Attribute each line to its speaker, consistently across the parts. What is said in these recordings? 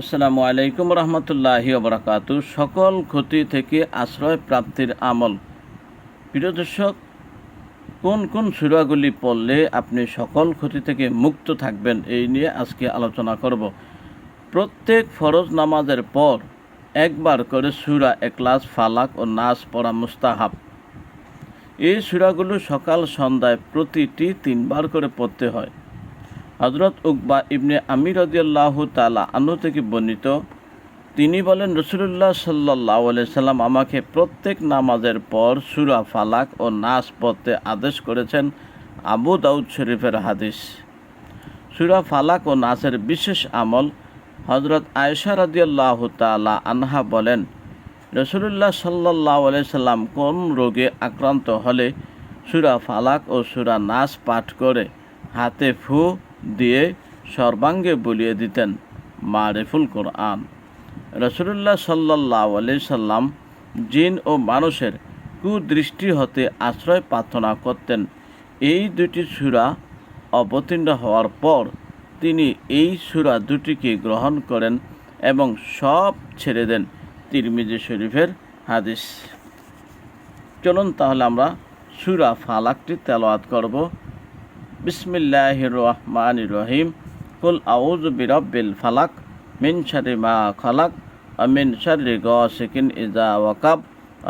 Speaker 1: আসসালামু আলাইকুম রহমতুল্লাহি ওবরাকাত সকল ক্ষতি থেকে আশ্রয় প্রাপ্তির আমল। প্রিয় দর্শক, কোন কোন সুরাগুলি পড়লে আপনি সকল ক্ষতি থেকে মুক্ত থাকবেন এই নিয়ে আজকে আলোচনা করব। প্রত্যেক ফরজ নামাজের পর একবার করে সুরা একলাস ফালাক ও নাচ পড়া মুস্তাহাব। এই সুরাগুলো সকাল, সন্ধ্যায় প্রতিটি তিনবার করে পড়তে হয়। হজরত উকবা ইবনে আমির রদিয়াল্লাহ তালা আনু থেকে বর্ণিত, তিনি বলেন রসুল্লাহ সাল্লাহ সাল্লাম আমাকে প্রত্যেক নামাজের পর সুরা ফালাক ও নাস পড়তে আদেশ করেছেন আবু দাউদ শরীফের হাদিস। সুরা ফালাক ও নাসের বিশেষ আমল হজরত আয়সা রদিয়াল্লাহ তালা আনহা বলেন রসুল্লাহ সাল্লাহ সাল্লাম কোন রোগে আক্রান্ত হলে সুরা ফালাক ও সুরা নাস পাঠ করে হাতে ফু দিয়ে সর্বাঙ্গে বলিয়ে দিতেন মারেফুল কোরআন। রসুল্লাহ সাল্লাহ সাল্লাম জিন ও মানুষের কুদৃষ্টি হতে আশ্রয় প্রার্থনা করতেন। এই দুটি সুরা অবতীর্ণ হওয়ার পর তিনি এই সুরা দুটিকে গ্রহণ করেন এবং সব ছেড়ে দেন তিরমিজি শরীফের হাদিস। চলুন তাহলে আমরা সুরা ফালাকটি তেলাওয়াত করব। বিসমিল্লাহ রহমান রহিম কুল আউজ বিরব্বিল ফালাক মিন শারি মা খালাক আমিন শারি গসিকিন ইজা ওয়াকাব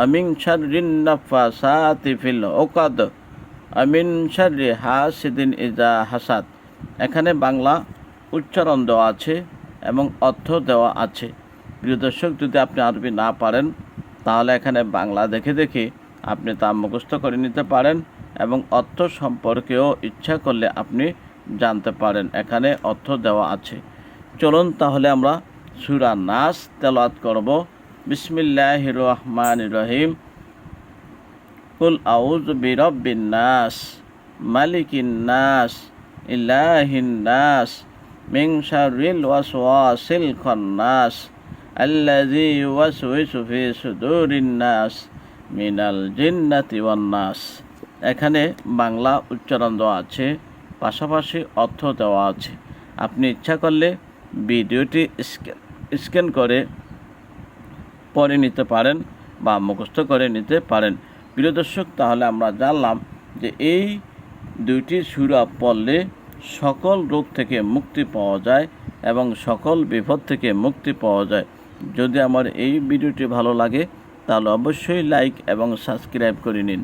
Speaker 1: আমিন শারিন নাফাসাতি ফিল ওকাদ আমিন শারি হাসিদিন ইজা হাসাদ। এখানে বাংলা উচ্চারণ দেওয়া আছে এবং অর্থ দেওয়া আছে। প্রিয় দর্শক, যদি আপনি আরবি না পারেন, তাহলে এখানে বাংলা দেখে দেখে আপনি তা মুখস্থ করে নিতে পারেন। এবং অর্থ সম্পর্কেও ইচ্ছা করলে আপনি জানতে পারেন। এখানে অর্থ দেওয়া আছে। চলুন তাহলে আমরা সুরা নাস তেলাত করব। বিসমিল্লাহ রহমান রহিম। কুল আউজ বিরব্বিন নাস, মালিকিন নাস, ইলাহিন নাস মিং শারিল ওয়াসওয়াসিল খান্নাস, আল্লাযী ইউওয়াসওয়িসু ফি সুদুরিন নাস, মিনাল জিন্নাতি ওয়ান নাস। এখানে বাংলা উচ্চারণ দেওয়া আছে, পাশাপাশি অর্থ দেওয়া আছে। আপনি ইচ্ছা করলে ভিডিওটি স্ক্যান স্ক্যান করে পড়ে নিতে পারেন বা মুখস্থ করে নিতে পারেন। প্রিয় দর্শক, তাহলে আমরা জানলাম যে এই দুইটি সুরা পড়লে সকল রোগ থেকে মুক্তি পাওয়া যায় এবং সকল বিপদ থেকে মুক্তি পাওয়া যায়। যদি আমার এই ভিডিওটি ভালো লাগে, তাহলে অবশ্যই লাইক এবং সাবস্ক্রাইব করে নিন।